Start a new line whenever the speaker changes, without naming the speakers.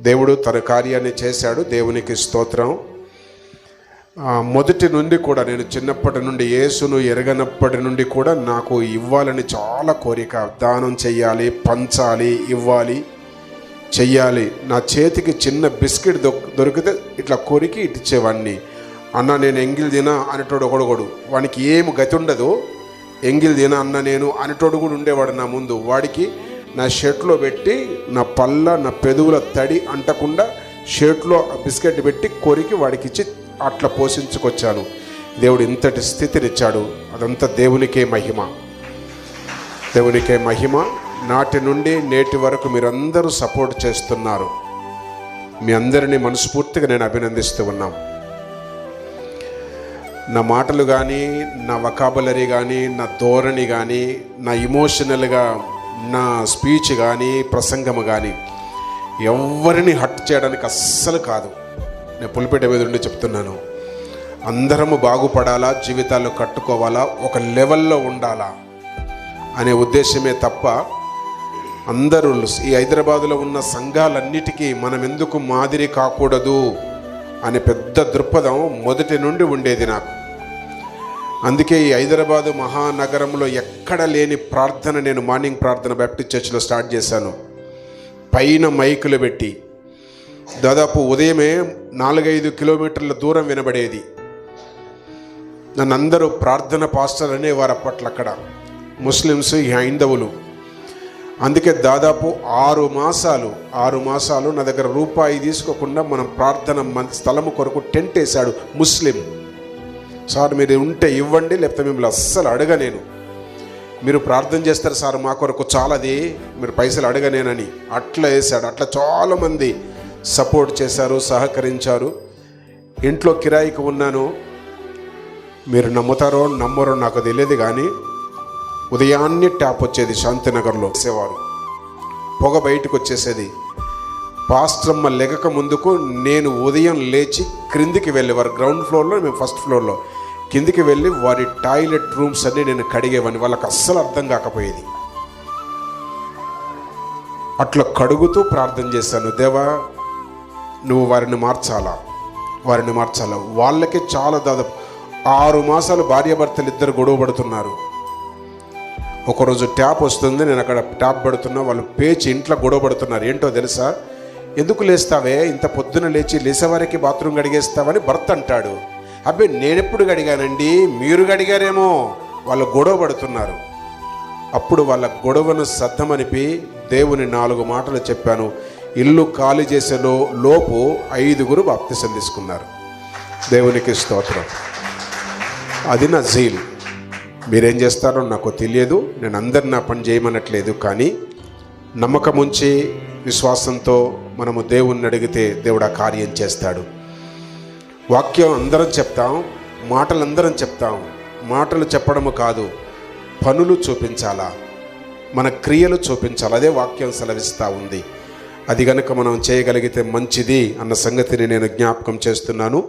దేవుడు తన కార్యాన్ని చేశాడు. దేవునికి స్తోత్రం. మొదటి నుండి కూడా నేను చిన్నప్పటి నుండి యేసును ఎరగనప్పటి నుండి కూడా నాకు ఇవ్వాలని చాలా కోరిక. దానం చెయ్యాలి పంచాలి ఇవ్వాలి చెయ్యాలి. నా చేతికి చిన్న బిస్కెట్ దొ- దొరికితే ఇట్లా కోరిక ఇచ్చేవాడిని అన్న నేను ఎంగిల్ తినా అనేటోడు ఒకడొకడు వానికి ఏం గతి ఉండదు. ఎంగిల్ తినా అన్న నేను అనేటోడు కూడా ఉండేవాడు నా ముందు. వాడికి నా షర్ట్లో పెట్టి నా పళ్ళ నా పెదవుల తడి అంటకుండా షర్ట్లో ఆ బిస్కెట్ పెట్టి కొరికి వాడికి ఇచ్చి అట్లా పోషించుకొచ్చాను. దేవుడు ఇంతటి స్థితినిచ్చాడు. అదంతా దేవునికే మహిమ. దేవునికే మహిమ. నాటి నుండి నేటి వరకు మీరందరూ సపోర్ట్ చేస్తున్నారు. మీ అందరినీ మనస్ఫూర్తిగా నేను అభినందిస్తూ ఉన్నాం. నా మాటలు కానీ నా వకాబులరీ కానీ నా ధోరణి కానీ నా ఇమోషనల్గా నా స్పీచ్ కానీ ప్రసంగము కానీ ఎవరిని హట్ చేయడానికి అస్సలు కాదు. నేను పులిపేట మీద ఉండి చెప్తున్నాను. అందరము బాగుపడాలా జీవితాలు కట్టుకోవాలా ఒక లెవెల్లో ఉండాలా అనే ఉద్దేశమే తప్ప అందరూ ఈ హైదరాబాదులో ఉన్న సంఘాలన్నిటికీ మనం ఎందుకు మాదిరి కాకూడదు అనే పెద్ద దృక్పథం మొదటి నుండి ఉండేది నాకు. అందుకే ఈ హైదరాబాదు మహానగరంలో ఎక్కడ లేని ప్రార్థన నేను మార్నింగ్ ప్రార్థన బ్యాప్టిస్ట్ చర్చ్లో స్టార్ట్ చేశాను. పైన మైకులు పెట్టి. దాదాపు ఉదయమే నాలుగైదు కిలోమీటర్ల దూరం వినబడేది. నన్ను అందరూ ప్రార్థన పాస్టర్ అనేవారు అప్పట్లో అక్కడ. ముస్లిమ్స్ ఈ హైందవులు. అందుకే దాదాపు ఆరు మాసాలు ఆరు మాసాలు నా దగ్గర రూపాయి తీసుకోకుండా మనం ప్రార్థన స్థలము కొరకు టెంట్ వేశాడు ముస్లిం. సార్ మీరు ఉంటే ఇవ్వండి లేకపోతే మిమ్మల్ని అస్సలు అడగ నేను మీరు ప్రార్థన చేస్తారు సార్ మా కొరకు చాలాది మీరు పైసలు అడగనేనని అట్లా వేశాడు. అట్లా చాలామంది సపోర్ట్ చేశారు సహకరించారు. ఇంట్లో కిరాయికి ఉన్నాను. మీరు నమ్ముతారో నమ్మరో నాకు తెలియదు కానీ ఉదయాన్నే ట్యాప్ వచ్చేది శాంతినగర్లో. వేసేవారు పొగ బయటకు వచ్చేసేది. పాస్ట్రమ్మ లెగక ముందుకు నేను ఉదయం లేచి క్రిందికి వెళ్ళేవారు గ్రౌండ్ ఫ్లోర్లో మేము ఫస్ట్ ఫ్లోర్లో కిందికి వెళ్ళి వారి టాయిలెట్ రూమ్స్ అన్నీ నేను కడిగేవాడిని వాళ్ళకి అస్సలు అర్థం కాకపోయేది. అట్లా కడుగుతూ ప్రార్థన చేశాను. దేవా నువ్వు వారిని మార్చాలా? వారిని మార్చాలా? వాళ్ళకి చాలా దాదాపు ఆరు మాసాలు భార్యాభర్తలు ఇద్దరు గొడవ పడుతున్నారు. ఒకరోజు ట్యాప్ వస్తుంది నేను అక్కడ ట్యాప్ పడుతున్నా వాళ్ళు పేచి ఇంట్లో గొడవ పడుతున్నారు. ఏంటో తెలుసా? ఎందుకు లేస్తావే? ఇంత పొద్దున లేచి లేసేవారికి బాత్రూమ్ గడిగేస్తావని భర్త అంటాడు. అబ్బే నేనెప్పుడు గడిగానండి మీరు గడిగారేమో వాళ్ళు గొడవ పడుతున్నారు. అప్పుడు వాళ్ళ గొడవను సద్దమనిపి దేవుని నాలుగు మాటలు చెప్పాను. ఇల్లు ఖాళీ చేసేలో లోపు ఐదుగురు బాప్తిసం తీసుకున్నారు. దేవునికి స్తోత్రం. అది నా జీల్ మీరేం చేస్తారో నాకు తెలియదు. నేను అందరిని నా పని చేయమనట్లేదు. కానీ నమ్మకం ఉంచి విశ్వాసంతో మనము దేవుణ్ణి అడిగితే దేవుడు ఆ కార్యం చేస్తాడు. వాక్యం అందరం చెప్తాం మాటలు అందరం చెప్తాం. మాటలు చెప్పడము కాదు పనులు చూపించాలా? మన క్రియలు చూపించాలి? అదే వాక్యం సెలవిస్తూ ఉంది. అది కనుక మనం చేయగలిగితే మంచిది అన్న సంగతిని నేను జ్ఞాపకం చేస్తున్నాను.